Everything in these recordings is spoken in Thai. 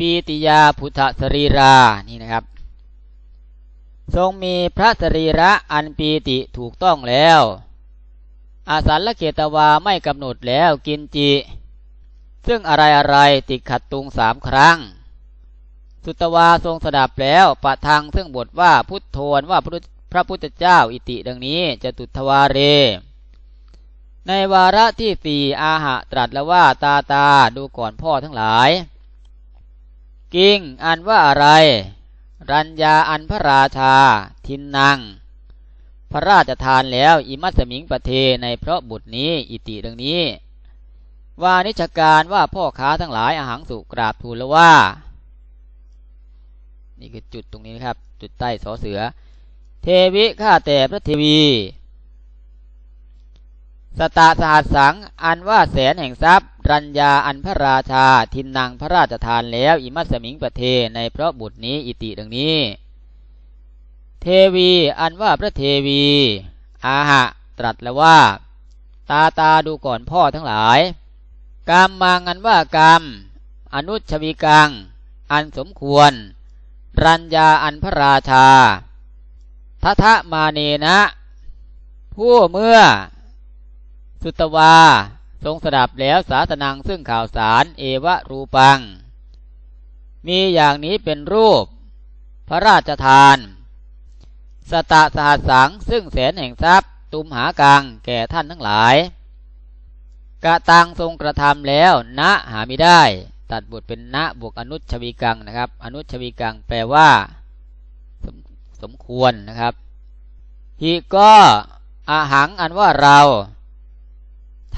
ปีติยาพุทธสรีรา นี่นะครับ ทรงมีพระสรีระอันปีติถูกต้องแล้ว อาสันละเกตวาไม่กำหนดแล้วกินจิ ซึ่งอะไรอะไรติดขัดตุงสามครั้ง สุตวาทรงสดับแล้วปะทางซึ่งบทว่าพุทโธนว่าพระพุทธเจ้าอิติดังนี้จะตุทวาเร ในวาระที่สี่อาหะตรัสแล้วว่าตาตาดูก่อนพ่อทั้งหลาย กิงอันว่าอะไร รัญญาอันพระราชา ทินนางพระราชทานแล้วอิมัสมิงประเทในเพราะบุตรนี้อิติดังนี้ว่านิชการว่าพ่อค้าทั้งหลายอาหารสุกราบทูลแล้วว่า นี่คือจุดตรงนี้นะครับ จุดใต้สอเสือ เทวิข้าแต่พระเทวีสตาสหัสสังอันว่าแสนแห่งทรัพย์รัญญาอันพระราชาทินนางพระราชทานแล้วอิมัสมิงประเทในเพราะบุตรนี้อิติดังนี้ เทวีอันว่าพระเทวี อาหะ ตรัสแล้วว่า ตาตาดูก่อนพ่อทั้งหลาย กรรมมางันว่ากรรม อนุชวีกัง อันสมควร รัญญาอันพระราชาทัทะมาเนนะ ผู้เมื่อ สุตวา ทรงสดับแล้วสาสนังซึ่งข่าวสารเอวะรูปัง มีอย่างนี้เป็นรูป พระราชทาน สตะสหัสสังซึ่งแสนแห่งทรัพย์ ตุมหากังแก่ท่านทั้งหลาย กะตังทรงกระทำแล้วณหาไม่ได้ ตัดบทเป็นณบวกอนุชวีกังนะครับ อนุชวีกังแปลว่า สมสมควรนะครับฮีก็อาหังอันว่าเรา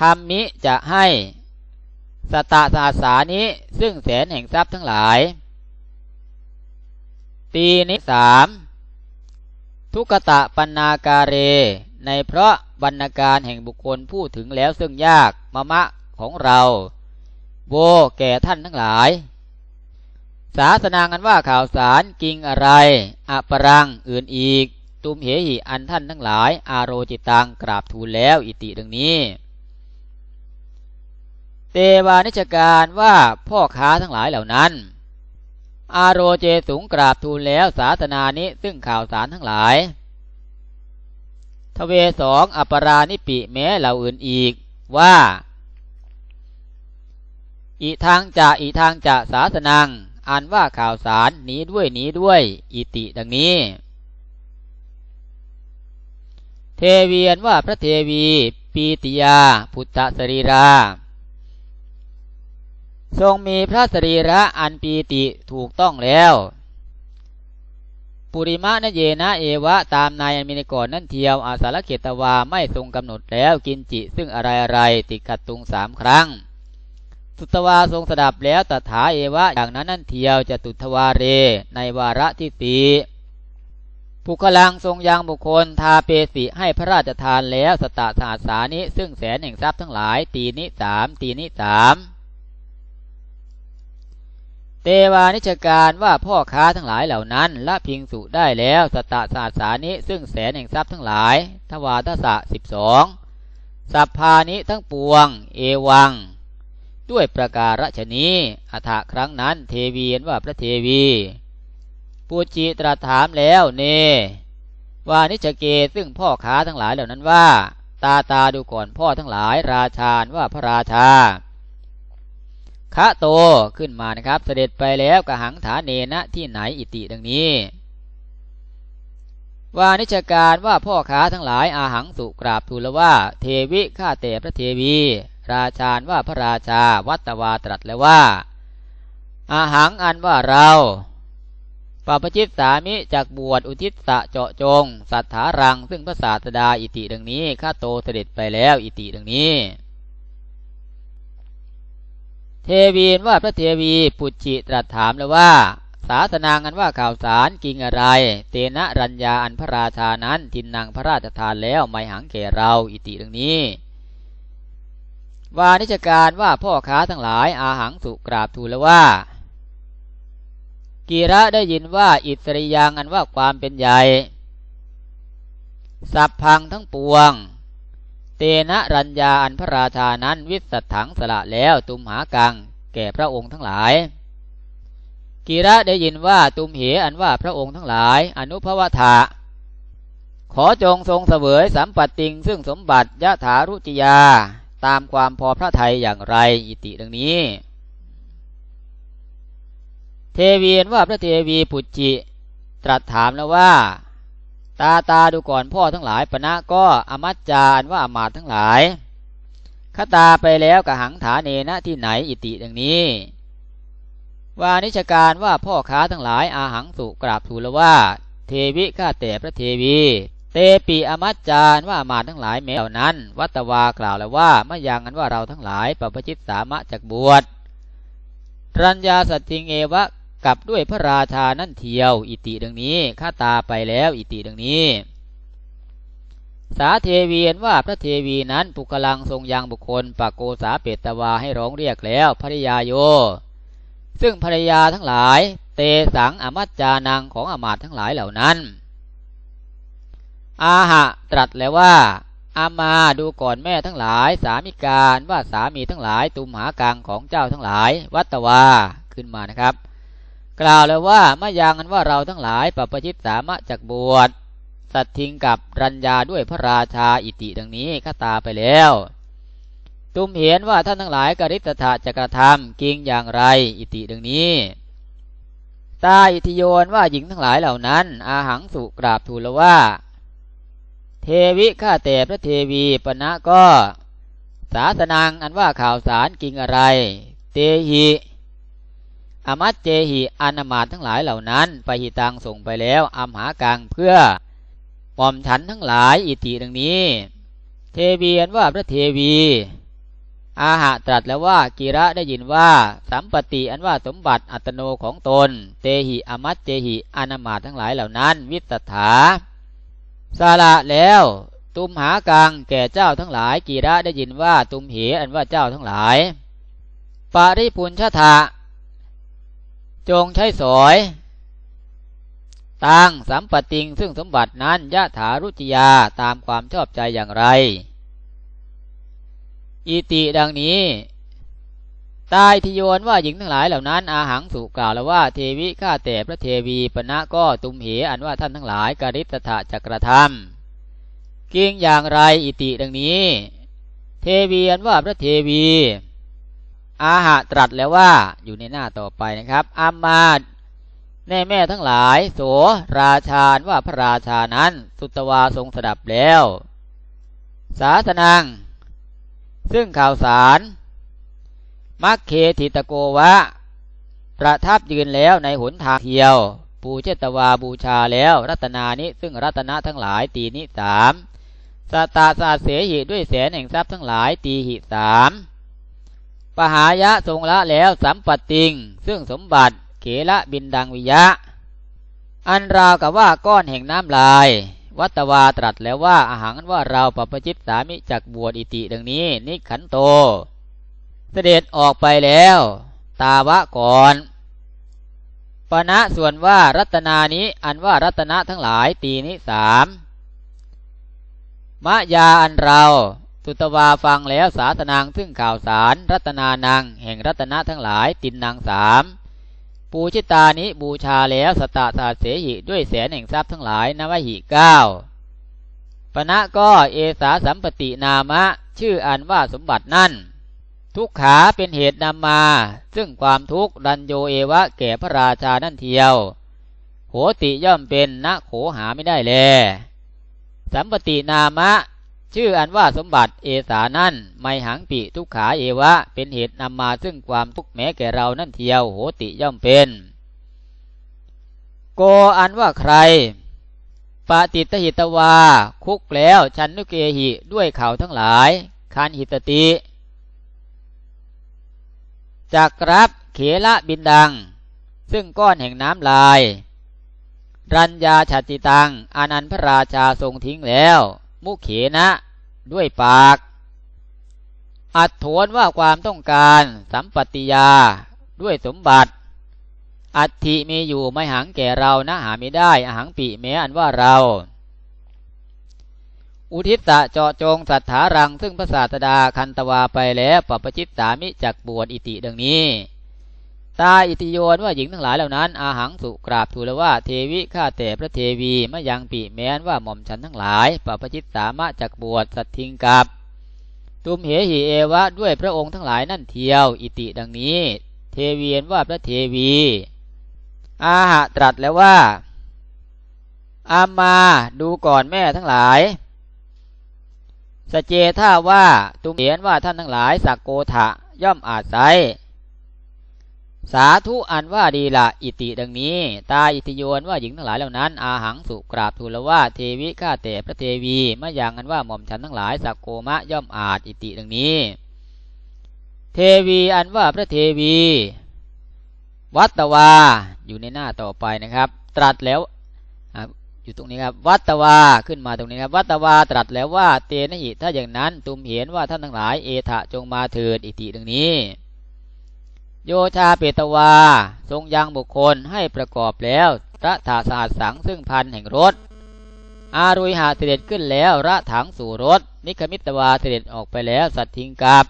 ทำมิจะให้สตะสาสานี้ซึ่งแสนแห่งทรัพย์ทั้งหลายปีนี้สามทุกตะปัญนาการเร ในเพราะบรรณาการแห่งบุคคลผู้ถึงแล้วซึ่งยากมะมะของเราโบแก่ท่านทั้งหลาย ศาสนางันว่าข่าวสารกิงอะไรอปรังอื่นอีก ตุมเหหิอันท่านทั้งหลาย อาโรจิตังกราบทูลแล้วอิติดังนี้ เตวานิจการว่าพ่อค้าทั้งหลายเหล่านั้น อาโรเจสูงกราบทูลแล้วสาธนานิซึ่งข่าวสารทั้งหลาย ทเวสองอปรานิปิแม้เหล่าอื่นอีกว่า อีทางจะอีทางจะสาสนังอันว่าข่าวสารนี้ด้วยนี้ด้วย อิติดังนี้ เทเวียนว่าพระเทวี ปีติยา พุทธสรีรา ทรงมีพระสรีระอันปีติถูกต้องแล้ว ปุริมะนเยนะเอวะตามนายอันมีในก่อนนั่นเทียวอาสารเขตวาไม่ทรงกำหนดแล้วกินจิ ซึ่งอะไรอะไรติดขัดตุงสามครั้ง สุตวาทรงสดับแล้วตถาเอวะอย่างนั้นนั่นเทียวจะตุทวาเร ในวาระที่สีผู้กลังทรงยังบุคคลทาเปสิให้พระราชทานแล้วสตาสาสานิซึ่งแสนแห่งทรัพย์ทั้งหลาย ตีนิสามตีนิสาม เตวานิชการว่าพ่อค้าทั้งหลายเหล่านั้นละพิงสุได้แล้วสตะศาสานิซึ่งแสนแห่งทรัพย์ทั้งหลาย ทวาทศะสิบสองสัพพานิทั้งปวง เอวัง ด้วยประการฉนี้อัฐครั้งนั้นเทวีนว่าพระเทวีปูจิตรัสถามแล้วเน วานิชเกซึ่งพ่อค้าทั้งหลายเหล่านั้นว่า ตาตาดูก่อนพ่อทั้งหลายราชาว่าพระราชา คะโตขึ้นมานะครับ เสด็จไปแล้วกระหังฐานเนนะที่ไหนอิติดังนี้ว่านิชการว่าพ่อค้าทั้งหลายอาหังสุกราบทูลว่า เทวิข้าแต่พระเทวี ราชาว่าพระราชาวัตวาตรัสแล้วว่า อาหังอันว่าเราปปจิตสามิจากบวชอุทิศะเจาะจง สัทธารัง ซึ่งพระศาสดาอิติดังนี้ข้าโตเสด็จไปแล้วอิติดังนี้ เทวีนว่าพระเทวีปุจิตรัสถามแล้วว่า ศาสนางันว่าข่าวสารกิงอะไร เตนะรัญญาอันพระราชานั้นทินนางพระราชทานแล้วไม่หังแก่เราอิติดังนี้วานิจการว่าพ่อค้าทั้งหลายอาหังสุกราบทูลแล้วว่า กีระได้ยินว่าอิสริยังอันว่าความเป็นใหญ่ สับพังทั้งปวง นะรัญญาอันพระราชานั้นวิสัตถังสละแล้วตุมหากัง แก่พระองค์ทั้งหลาย กีระได้ยินว่าตุมเหอันว่าพระองค์ทั้งหลาย อนุภวธาขอจงทรงเสวยสัมปัติงซึ่งสมบัติยะถารุจิยา ตามความพอพระทัยอย่างไรอิติดังนี้ เทวีนว่าพระเทวีปุจจิ ตรัสถามแล้วว่า ตาตาดูก่อนพ่อทั้งหลายปณะก็อมัจจานว่าอมาตทั้งหลายขตาไปแล้วกะหังฐานเนนะที่ไหนอิติดังนี้ วานิชการว่าพ่อค้าทั้งหลายอาหังสุกราบทูลว่า เทวิข้าแต่พระเทวี เตปีอมัจจารว่ามาทั้งหลายแม้เหล่านั้น วัตวากล่าวแล้วว่าไม่ยังกันว่าเราทั้งหลายปปชิตสามะจากบวชรัญญาสัตติงเอวะ กับด้วยพระราชานั่นเทียว อิติดังนี้ข้าตาไปแล้ว อิติดังนี้ สาเทวีนว่าพระเทวีนั้นปุกลังทรงยังบุคคลปากโกสาเปตวาให้ร้องเรียกแล้วภริยาโย ซึ่งภริยาทั้งหลาย เตสังอมัจจานังของอมาตทั้งหลายเหล่านั้น อาหะตรัสแล้วว่าอามาดูก่อนแม่ทั้งหลาย สามิการว่าสามีทั้งหลายตุมหากังของเจ้าทั้งหลาย วัตวาขึ้นมานะครับ กล่าวแล้วว่าม่ยังกันว่าเราทั้งหลายปปชิตสามะจากบวชสัตทิงกับรัญญาด้วยพระราชาอิติดังนี้ข้าตาไปแล้ว ตุมเห็นว่าท่านทั้งหลายกริตถะจะกระทำกิงอย่างไรอิติดังนี้ ตาอิทิโยนว่าหญิงทั้งหลายเหล่านั้น อาหังสุกราบทูลว่า เทวิข้าแต่พระเทวีปณะก็ศาสนังอันว่าข่าวสารกิงอะไร เตหิ อมัตเจหิอนามาตทั้งหลายเหล่านั้น ไปหิตังส่งไปแล้วอัมหากังเพื่อปอมฉันทั้งหลายอิติดังนี้ เทวีอันว่าพระเทวี อาหะตรัสแล้วว่ากีระได้ยินว่า สัมปติอันว่าสมบัติอัตโนของตน เตหิอมัตเจหิอนามาตทั้งหลายเหล่านั้น วิสถาสาละแล้วตุมหากังแก่เจ้าทั้งหลาย กีระได้ยินว่าตุมเหอันว่าเจ้าทั้งหลาย ปาริปุญชะทะ จงใช้สอยตังสัมปติงซึ่งสมบัตินั้นยะถารุจิยาตามความชอบใจอย่างไร อิติดังนี้ตายทิโยนว่าหญิงทั้งหลายเหล่านั้นอาหังสุกล่าวแล้วว่าเทวิข้าแต่พระเทวีปณะก็ตุมเหอันว่าท่านทั้งหลายกริตถะจักรธรรมกิ่งอย่างไรอิติดังนี้ เทวีอันว่าพระเทวี อาหะตรัสแล้วว่าอยู่ในหน้าต่อไปนะครับอามาแน่แม่ทั้งหลาย โสราชาว่าพระราชานั้น สุตวาทรงสดับแล้ว สาสนัง ซึ่งข่าวสารมัคเคติตโกวะ ประทับยืนแล้วในหนทางเที่ยว ปูเจตวาบูชาแล้ว รัตนานิซึ่งรัตนะทั้งหลายตีนิสามสตาสาเสหิด้วยแสนแห่งทรัพย์ทั้งหลายตีหิสาม ปหายะทรงละแล้วสัมปติง ซึ่งสมบัติเขละบินดังวิยะ อันราวกับว่าก้อนแห่งน้ำลาย วัตวาตรัสแล้วว่าอาหารว่าเราปปจิตสามิจักบวชอิติดังนี้ นิขันโต เสด็จออกไปแล้ว ตาวะก่อนปณะส่วนว่ารัตนานี้อันว่ารัตนะทั้งหลายตีนี้สามมะยาอันเรา สุตวาฟังแล้วสาธนางซึ่งข่าวสารรัตนานังแห่งรัตนะทั้งหลายตินนางสามปูชิตานิบูชาแล้วสตาสาเสหิด้วยแสนแห่งทรัพย์ทั้งหลายนวหิเก้าปณะก็เอสาสัมปตินามะ ชื่ออันว่าสมบัตินั่น ทุกขาเป็นเหตุนำมา ซึ่งความทุกข์ดันโยเอวะแก่พระราชานั่นเทียว โหติย่อมเป็นนะโขหาไม่ได้แล สัมปตินามะ ชื่ออันว่าสมบัติเอสานั่นไม่หังปิทุกขาเอวะ เป็นเหตุนำมาซึ่งความทุกข์แม้แก่เรานั่นเทียวโหติย่อมเป็น โกอันว่าใครปฏิตหิตวา คุกแล้วชันนุเกหิด้วยเขาทั้งหลายคันหิตติจักรับเขละบินดัง ซึ่งก้อนแห่งน้ำลาย รัญญาชาติตัง อานันพระราชาทรงทิ้งแล้ว มุขเขนะด้วยปาก อัดถวนว่าความต้องการสัมปติยาด้วยสมบัติ อัติมีอยู่ไม่หังแก่เรานะหาไม่ได้อาหังปีแม้อันว่าเรา อุทิศะเจาะจงสัทธารังซึ่งพระศาสดาคันตวาไปแล้วปปชิตสามิจักบวชอิติดังนี้ ตาอิติโยนว่าหญิงทั้งหลายเหล่านั้น อาหังสุกราบทูลว่าเทวิข้าแต่พระเทวีมะยังปีแม้นว่าหม่อมฉันทั้งหลายปปชิตสามะจักบวชสัตทิงกับตุมเหหิเอวะด้วยพระองค์ทั้งหลายนั่นเทียว อิติดังนี้ เทเวียนว่าพระเทวี อาหะตรัสแล้วว่า อามาดูก่อนแม่ทั้งหลายสเจท่าว่าตุมเห็นว่าท่านทั้งหลายสักโกถะย่อมอาศัย สาธุอันว่าดีละอิติดังนี้ ตาอิติโยนว่าหญิงทั้งหลายเหล่านั้น อาหังสุกราบทูลว่าเทวิข้าแต่พระเทวีมะยังอันว่าหม่อมฉันทั้งหลายสักโกมะย่อมอาจอิติดังนี้ เทวีอันว่าพระเทวี วัตวาอยู่ในหน้าต่อไปนะครับ ตรัสแล้วอยู่ตรงนี้ครับ วัตวาขึ้นมาตรงนี้ครับ วัตวาตรัสแล้วว่าเตนะหิถ้าอย่างนั้นตุมเห็นว่าท่านทั้งหลายเอถะจงมาเถิดอิติดังนี้ โยชาเปตวา ทรงยังบุคคลให้ประกอบแล้วระถาสหัสสังซึ่งพันแห่งรถ อารุยหาเสด็จขึ้นแล้วระถังสู่รถ นิคมิตวาเสด็จออกไปแล้วสัตทิงกับ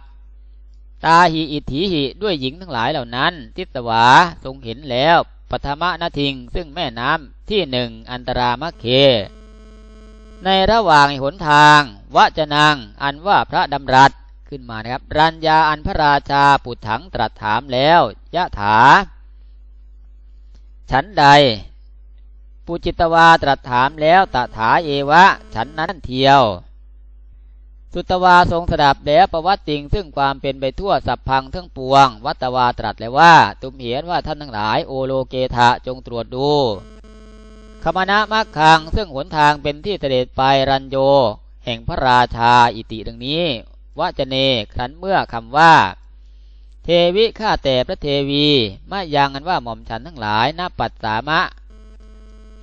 ตาหีอิถีหิด้วยหญิงทั้งหลายเหล่านั้น ทิตวาทรงเห็นแล้วปฐมนาทิงซึ่งแม่น้ำที่หนึ่งอันตรามะเค ในระหว่างหนทางวจนัง อันว่าพระดำรัส ขึ้นมานะครับ รัญญาอันพระราชาปุถังตรัสถามแล้ว ยะถา ฉันใด ปุจิตวาตรัสถามแล้วตถาเอวะ ฉันนั้นเทียว สุตวาทรงสดับแล้วประวัติจริงซึ่งความเป็นไปทั่วสัพพังทั้งปวง วัตวาตรัสแล้วว่า ตุมเห็นว่าท่านทั้งหลายโอโลเกทะจงตรวจดูขมณะมักคังซึ่งหนทางเป็นที่เสด็จไปรันโย แห่งพระราชาอิติดังนี้ วจเนครั้นเมื่อคำว่า เทวิข้าแต่พระเทวีมายังกันว่าหม่อมฉันทั้งหลายนาปัสสามะ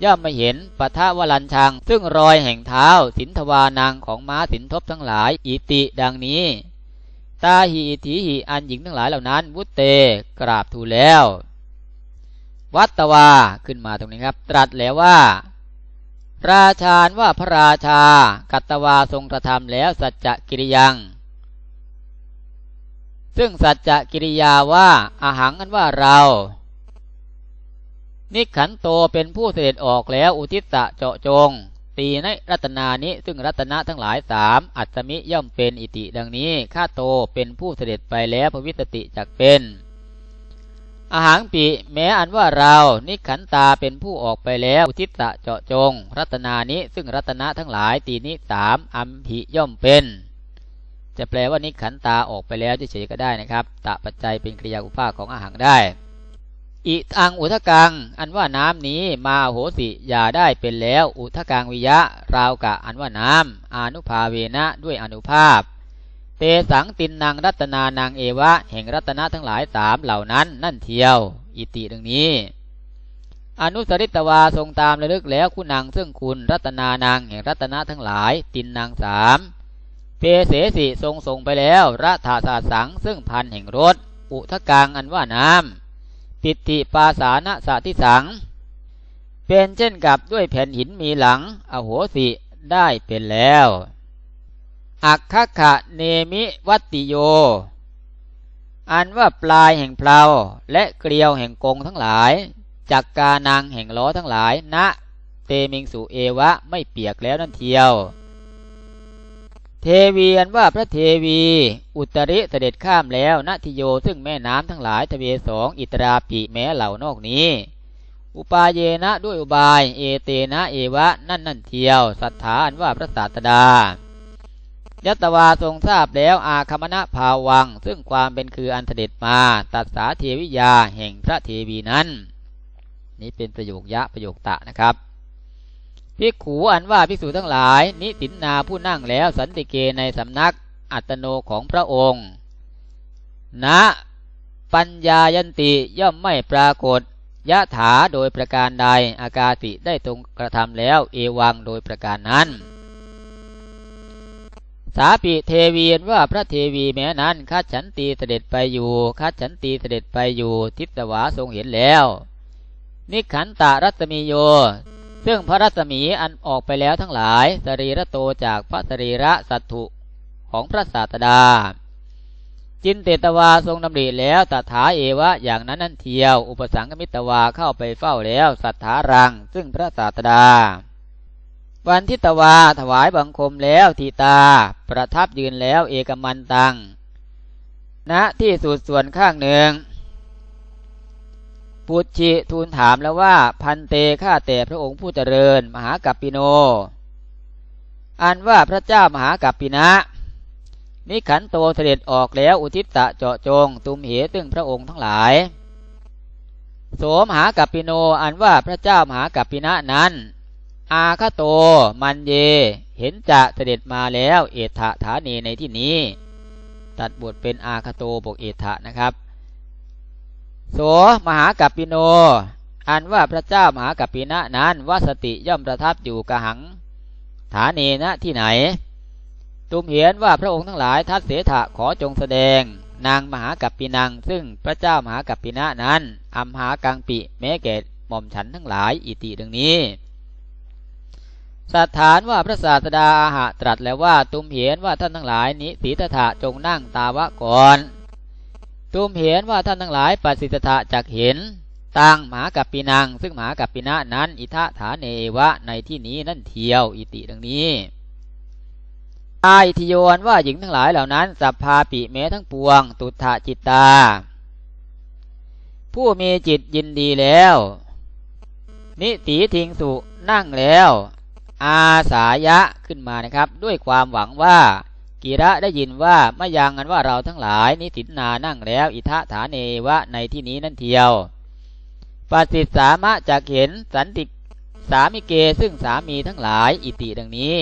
ย่อมไม่เห็นปะทะวลันชัง ซึ่งรอยแห่งเท้าสินทวานางของม้าสินทบทั้งหลายอิติดังนี้ ตาหีถีหีอันหญิงทั้งหลายเหล่านั้น วุตเตกราบทูลแล้ว วัตวาขึ้นมาตรงนี้ครับ ตรัสแล้วว่าราชาว่าพระราชา กัตตวาทรงกระทำแล้วสัจจกิริยัง ซึ่งสัจจะกิริยาว่าอาหังกันว่าเรา นิขันโตเป็นผู้เสด็จออกแล้วอุทิศะเจาะจง ตีในรัตนานี้ ซึ่งรัตนะทั้งหลายสามอัตมิย่อมเป็นอิติดังนี้ข้าโตเป็นผู้เสด็จไปแล้วพวิตติจักเป็นอาหารปีแม้อันว่าเรา นิขันตาเป็นผู้ออกไปแล้วอุทิศะเจาะจง รัตนานี้ซึ่งรัตนะทั้งหลายตีนี้สามอัมพิย่อมเป็น จะแปลว่านิขันตาออกไปแล้วเฉยๆก็ได้นะครับ ตะปัจจัยเป็นกริยาอุปาของอาหารได้ อิทังอุทกัง อันว่าน้ำนี้มาโหสิอย่าได้เป็นแล้ว อุทกังวิยะ ราวกะอันว่าน้ำอนุภาเวนะด้วยอนุภาพ เตสังตินนางรัตนานางเอวะ แห่งรัตนะทั้งหลายสามเหล่านั้น นั่นเทียว อิติดังนี้อนุสริตวาทรงตามระลึกแล้วคุณนางซึ่งคุณรัตนานางแห่งรัตนะทั้งหลาย ตินนางสาม เปเสสิทรงส่งไปแล้วระถาสาสังซึ่งพันแห่งรถ อุทกังอันว่าน้ำปิติปาสานะสาติสัง เป็นเช่นกับด้วยแผ่นหินมีหลัง อโหสิได้เป็นแล้วอักขะเนมิวัติโย อันว่าปลายแห่งเพลาและเกลียวแห่งกงทั้งหลายจักกานางแห่งล้อทั้งหลายณนะเตมิงสุเอวะไม่เปียกแล้วนั่นเทียว เทวีอันว่าพระเทวี อุตริเสด็จข้ามแล้วนาทิโยซึ่งแม่น้ำทั้งหลายทเวสองอิตราปิแม้เหล่านอกนี้ อุปาเยนะด้วยอุบาย เอเตนะเอวะนั่นนั่นเทียวสัทธาอันว่าพระศาสดา ยัตวาทรงทราบแล้วอาคมณะภาวัง ซึ่งความเป็นคืออันเสด็จมาตัดสาเทวิยาแห่งพระเทวีนั้น นี้เป็นประโยคยะประโยคตะนะครับ ภิกขูอันว่าภิกษุทั้งหลาย นิตินนาผู้นั่งแล้วสันติเกในสำนักอัตโนของพระองค์นะปัญญายันติย่อมไม่ปรากฏยะถาโดยประการใดอากาติได้ตรงกระทำแล้วเอวังโดยประการนั้น สาปิเทวีนว่าพระเทวีแม้นั้นคัดฉันตีเสด็จไปอยู่คัดฉันตีเสด็จไปอยู่ ทิศวาทรงเห็นแล้ว นิขันตารัตมีโย ซึ่งพระรัศมีอันออกไปแล้วทั้งหลาย สรีระโตจากพระสรีระสัตถุของพระศาสดา จินเตตวาทรงดำริแล้วตถาเอวะอย่างนั้นนั่นเทียว อุปสังกมิตวาเข้าไปเฝ้าแล้วสัทธารัง ซึ่งพระศาสดา วันทิตวาถวายบังคมแล้วทีตา ประทับยืนแล้วเอกมันตังณที่สุดส่วนข้างหนึ่ง ปุชิทูลถามแล้วว่าพันเตข้าแต่พระองค์ผู้เจริญ มหากัปปิโน อันว่าพระเจ้ามหากัปปินะนิขันโตเสด็จออกแล้วอุทิศตะเจาะจง ตุมเหตึงพระองค์ทั้งหลาย โสมหากัปปิโนอันว่าพระเจ้ามหากัปปินะนั้น อาคาโตมันเย เห็นจะเสด็จมาแล้วเอถะฐานีในที่นี้ ตัดบทเป็นอาคาโตบกเอถะนะครับ โสมหากัปปิโน อันว่าพระเจ้ามหากัปปินะนั้นวสติย่อมประทับอยู่กระหัง ฐานีณที่ไหนตุมเห็นว่าพระองค์ทั้งหลายทัดเสถะขอจงแสดง นางมหากัปปินัง ซึ่งพระเจ้ามหากัปปินะนั้นอัมหากังปิแม้แก่หม่อมฉันทั้งหลายอิติดังนี้สัถานว่าพระศาสดาอาหะตรัสแล้วว่าตุมเห็นว่าท่านทั้งหลายนี้สีตถะจงนั่งตาวะก่อน ตุมเห็นว่าท่านทั้งหลายปัสสิตถะจักเห็นตังหมากัปปินังซึ่งหมากัปปินะนั้น อิทะฐานเนวะในที่นี้นั่นเทียวอิติดังนี้อายทิโยนว่าหญิงทั้งหลายเหล่านั้นสัพพาปิเมทั้งปวง ตุถะจิตตา ผู้มีจิตยินดีแล้ว นิตีทิงสุนั่งแล้ว อาสายะขึ้นมานะครับ ด้วยความหวังว่า กีระได้ยินว่าไม่ยังกันว่าเราทั้งหลายนิสินนานั่งแล้ว อิทะฐานเนวะในที่นี้นั่นเทียวปสิสามะจากเห็นสันติสามิเกซึ่งสามีทั้งหลาย อิติดังนี้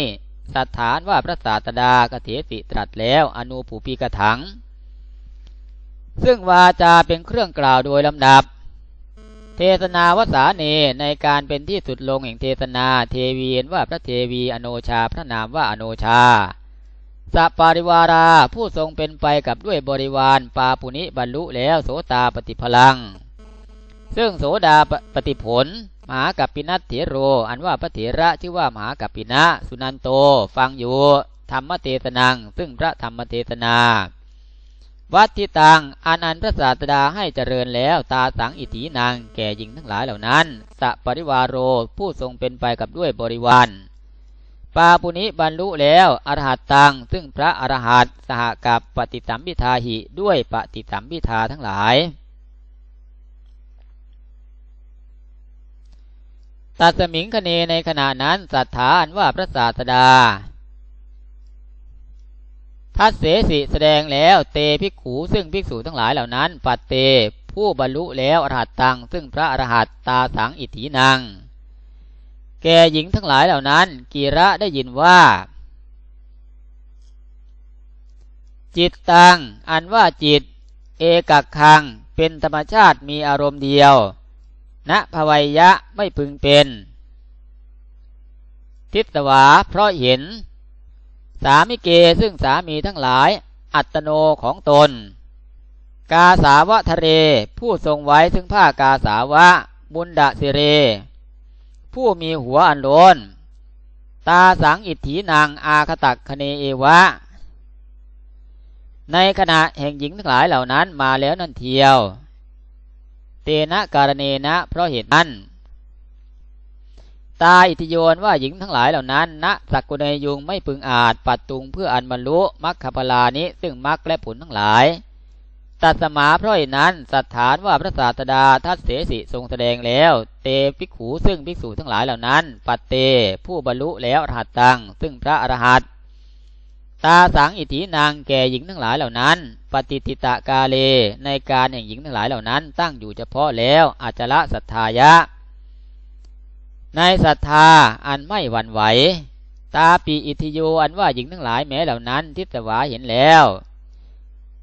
สัทธานว่าพระศาสดากเถสิตรัสแล้ว อนุผูปีกถัง ซึ่งวาจาเป็นเครื่องกล่าวโดยลำดับ เทศนาวสาเนในการเป็นที่สุดลงแห่งเทศนาเทวีนว่าพระเทวีอโนชาพระนามว่าอโนชา สัปาริวารา ผู้ทรงเป็นไปกับด้วยบริวารปาปุณิบรรลุแล้วโสตาปฏิพลัง ซึ่งโสดาปฏิผลมหากัปปินัตเถโร อันว่าพระเถระชื่อว่ามหากัปปินะสุนันโต ฟังอยู่ ธรรมเทศนัง ซึ่งพระธรรมเทศนาวัดทิตังอานันพระศาสดาให้เจริญแล้ว ตาสังอิถีนางแก่หญิงทั้งหลายเหล่านั้น สะปริวารโรผู้ทรงเป็นไปกับด้วยบริวาร ปาปุณิบรรลุแล้วอรหัตตัง ซึ่งพระอรหัตสหกับปฏิสัมพิทาหิด้วยปฏิสัมพิทาทั้งหลาย ตัสมิงคเนในขณะนั้นสัทธาอันว่าพระศาสดา ทัศเสสิแสดงแล้วเตภิกขูซึ่งภิกษุทั้งหลายเหล่านั้น ปัตเตผู้บรรลุแล้วอรหัตตัง ซึ่งพระอรหัตตาสังอิทธินัง แก่หญิงทั้งหลายเหล่านั้น กีระได้ยินว่า จิตตัง อันว่าจิต เอกักคัง เป็นธรรมชาติมีอารมณ์เดียว ณภวัยยะไม่พึงเป็น ทิศวาเพราะเห็น สามิเกซึ่งสามีทั้งหลาย อัตโนของตน กาสาวะทะเรผู้ทรงไว้ซึ่งผ้ากาสาวะมุนดาสิเร ผู้มีหัวอันโลนตาสังอิทถีนางอาคตักคเนเอวะ ในขณะแห่งหญิงทั้งหลายเหล่านั้นมาแล้วนั่นเทียว เตนะการเนนะ เพราะเหตุนั้น ตาอิทิโยนว่าหญิงทั้งหลายเหล่านั้นณสักกุเนยุงไม่พึงอาจปัดตุงเพื่ออันบรรลุมรรคพลานิซึ่งมรรคและผลทั้งหลาย ตัดสมาเพราะเหตุนั้น สัตฐานว่าพระศาสดาทัศเสสิทรงแสดงแล้ว เตภิกขูซึ่งภิกษุทั้งหลายเหล่านั้น ปัตเต ผู้บรรลุแล้วอรหัตตัง ซึ่งพระอรหัตตาสังอิทินางแก่หญิงทั้งหลายเหล่านั้น ปฏิติตะกาเล ในการแห่งหญิงทั้งหลายเหล่านั้น ตั้งอยู่เฉพาะแล้วอาจละศรัทธายะ ในศรัทธาอันไม่หวั่นไหว ตาปีอิทิโยอันว่าหญิงทั้งหลายแม้เหล่านั้น ทิศวาเห็นแล้ว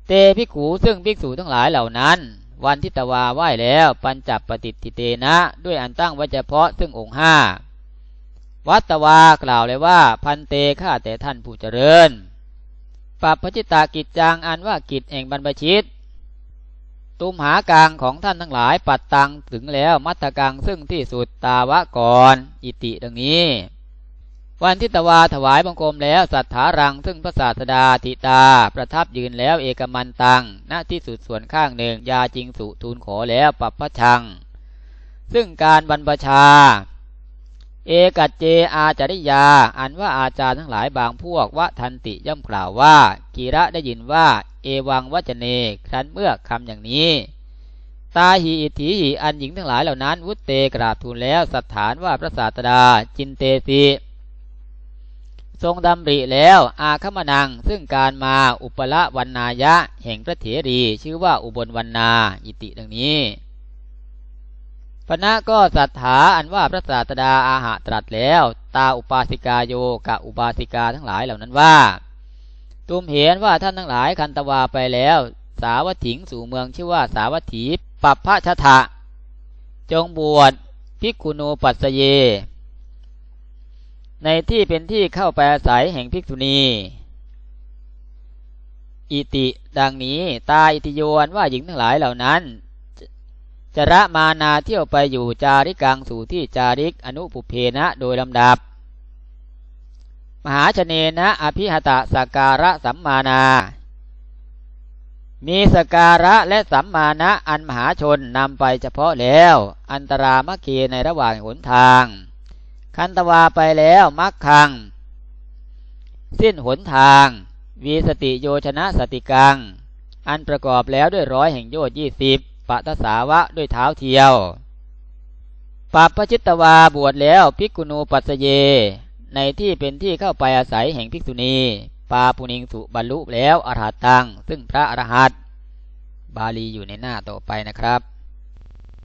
เตพิขูซึ่งภิกษุทั้งหลายเหล่านั้น วันทิตวาไหว้แล้วปัญจับปฏิทิเตนะ ด้วยอันตั้งไว้เฉพาะซึ่งองค์ห้าวัตวากล่าวเลยว่า พันเตข้าแต่ท่านผู้เจริญปัปพจิตากิจจังอันว่ากิจแห่งบรรพชิต ตุมหากลางของท่านทั้งหลายปัดตังถึงแล้วมัตตกังซึ่งที่สุดตาวะก่อน อิติดังนี้ วันทิตวาถวายบังคมแล้วสัทธารัง ซึ่งพระศาสดาติตา ประทับยืนแล้วเอกมันตังณที่สุดส่วนข้างหนึ่งยาจริงสุทูลขอแล้วปรับพระชัง ซึ่งการบรรพชา เอกัจเจอาจาริยา อันว่าอาจารย์ทั้งหลายบางพวกวะทันติย่อมกล่าวว่า กีระได้ยินว่า เอวังวัจเนครั้นเมื่อคำอย่างนี้ตาหีอิถีหีอันหญิงทั้งหลายเหล่านั้น วุตเตกราบทูลแล้วสัทฐานว่าพระศาสดา จินเตสี ทรงดำริแล้วอาคมนัง ซึ่งการมาอุปละวันนายะ แห่งพระเถรีชื่อว่าอุบลวันนาอิติดังนี้พนะก็สัทธาอันว่าพระศาสดาอาหะตรัสแล้ว ตาอุปาสิกาโยกับอุบาสิกาทั้งหลายเหล่านั้นว่าตุมเห็นว่าท่านทั้งหลายคันตวาไปแล้ว สาวัตถิงสู่เมืองชื่อว่าสาวัตถีปัปพระชะทะ จงบวชพิกุณูปัสเย ในที่เป็นที่เข้าไปอาศัยแห่งภิกษุณี อิติดังนี้ตาอิติโยนว่าหญิงทั้งหลายเหล่านั้นจะระมานาเที่ยวไปอยู่จาริกังสู่ที่จาริกอนุปุเพนะโดยลำดับ มหาชเนนะอภิหตะสการะสัมมานา มีสการะและสัมมาณะอันมหาชนนำไปเฉพาะแล้ว อันตรามะเกในระหว่างหนทาง คันตวาไปแล้วมักคัง สิ้นหนทาง วีสติโยชนะสติกัง อันประกอบแล้วด้วยร้อยแห่งโยชยี่สิบปัตสาวะด้วยเท้าเทียวปัปปชิตวาบวชแล้วภิกขุนูปัสเย ในที่เป็นที่เข้าไปอาศัยแห่งภิกษุณีปาปุนิงสุบรรลุแล้วอรหัตตัง ซึ่งพระอรหัตบาลีอยู่ในหน้าต่อไปนะครับ